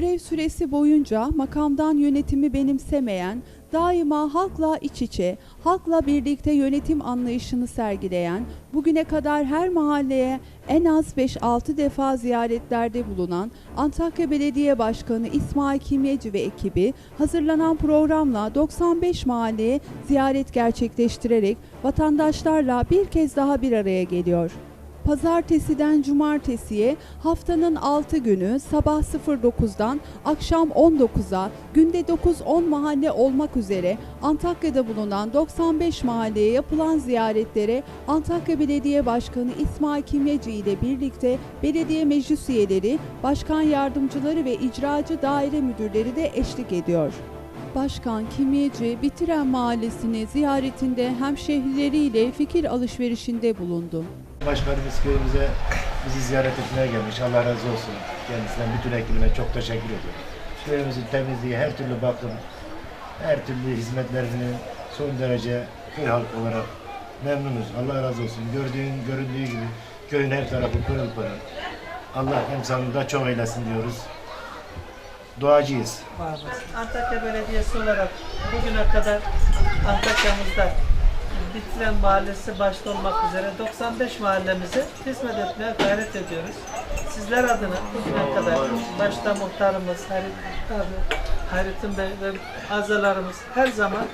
Görev süresi boyunca makamdan yönetimi benimsemeyen, daima halkla iç içe, halkla birlikte yönetim anlayışını sergileyen, bugüne kadar her mahalleye en az 5-6 defa ziyaretlerde bulunan Antakya Belediye Başkanı İsmail Kimyeci ve ekibi hazırlanan programla 95 mahalleye ziyaret gerçekleştirerek vatandaşlarla bir kez daha bir araya geliyor. Pazartesiden cumartesiye haftanın 6 günü sabah 09'dan akşam 19'a günde 9-10 mahalle olmak üzere Antakya'da bulunan 95 mahalleye yapılan ziyaretlere Antakya Belediye Başkanı İsmail Kimyeci ile birlikte belediye meclis üyeleri, başkan yardımcıları ve icracı daire müdürleri de eşlik ediyor. Başkan Kimyeci Bitiren Mahallesi'ni ziyaretinde hemşehrileriyle fikir alışverişinde bulundu. Başkanımız köyümüze bizi ziyaret etmeye gelmiş. Allah razı olsun. Kendisine bütün ekibine çok teşekkür ediyorum. Köyümüzün temizliği, her türlü bakım, her türlü hizmetlerini son derece köy halkı olarak memnunuz. Allah razı olsun. Gördüğün, göründüğü gibi köyün her tarafı pırıl pırıl. Allah emsalında çok eylesin diyoruz. Duacıyız. Antakya Belediyesi olarak bugüne kadar Antakya'mızda Bitiren Mahallesi başta olmak üzere 95 mahallemize hizmet etmeye gayret ediyoruz. Sizler adına bugüne kadar başta muhtarımız, Harit Bey ve azalarımız her zaman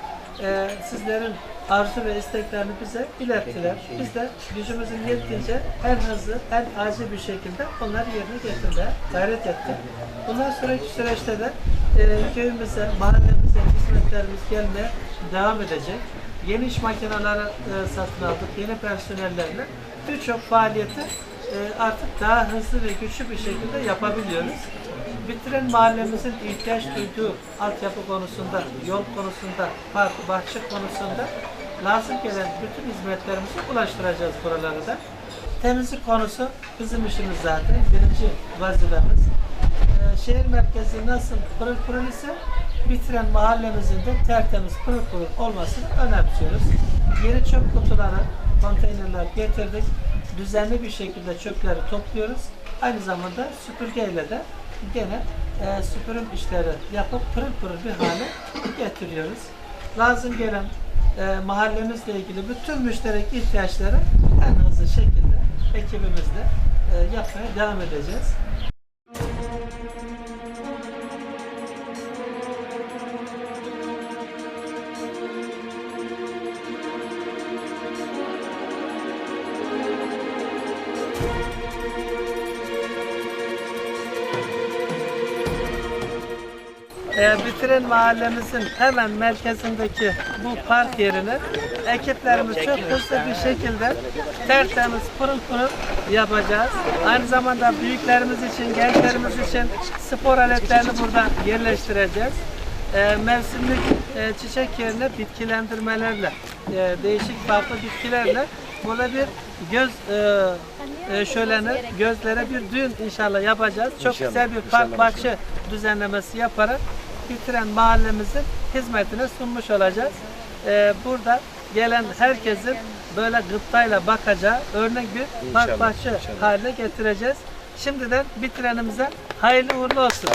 e, sizlerin arzu ve isteklerini bize ilettiler. Biz de gücümüzün yettiğince en hızlı, en acil bir şekilde onları yerine getirmeye gayret ettik. Bundan sonraki süreçte de e, köyümüze, mahallemize hizmetlerimiz gelmeye devam edecek. Yeni iş makineleri e, satın aldık, yeni personellerle birçok faaliyeti e, artık daha hızlı ve güçlü bir şekilde yapabiliyoruz. Bitiren mahallemizin ihtiyaç duyduğu altyapı konusunda, yol konusunda, park, bahçe konusunda lazım gelen bütün hizmetlerimizi ulaştıracağız buralara da. Temizlik konusu bizim işimiz zaten, birinci vazifemiz. Ee, şehir merkezi nasıl pırıl pırıl ise bitiren mahallemizin de tertemiz pırıl pırıl olmasını önemsiyoruz. Yeni çöp kutuları, konteynerler getirdik. Düzenli bir şekilde çöpleri topluyoruz. Aynı zamanda süpürgeyle de gene e, süpürüm işleri yapıp pırıl pırıl bir hale getiriyoruz. Lazım gelen e, mahallemizle ilgili bütün müşterek ihtiyaçları en hızlı şekilde ekibimizle e, yapmaya devam edeceğiz. E, bitiren mahallemizin hemen merkezindeki bu park yerini ekiplerimiz çok hızlı bir şekilde tertemiz pırıl pırıl yapacağız. Aynı zamanda büyüklerimiz için, gençlerimiz için spor aletlerini burada yerleştireceğiz. E, mevsimlik e, çiçek yerine bitkilendirmelerle, e, değişik farklı bitkilerle burada bir göz e, e, şöleni, gözlere bir düğün inşallah yapacağız. Çok güzel bir park bahçe düzenlemesi yaparak bitiren mahallemizin hizmetine sunmuş olacağız. Ee, burada gelen herkesin böyle gıptayla bakacağı örnek bir park bahçe haline getireceğiz. Şimdiden bitirenimize hayırlı uğurlu olsun.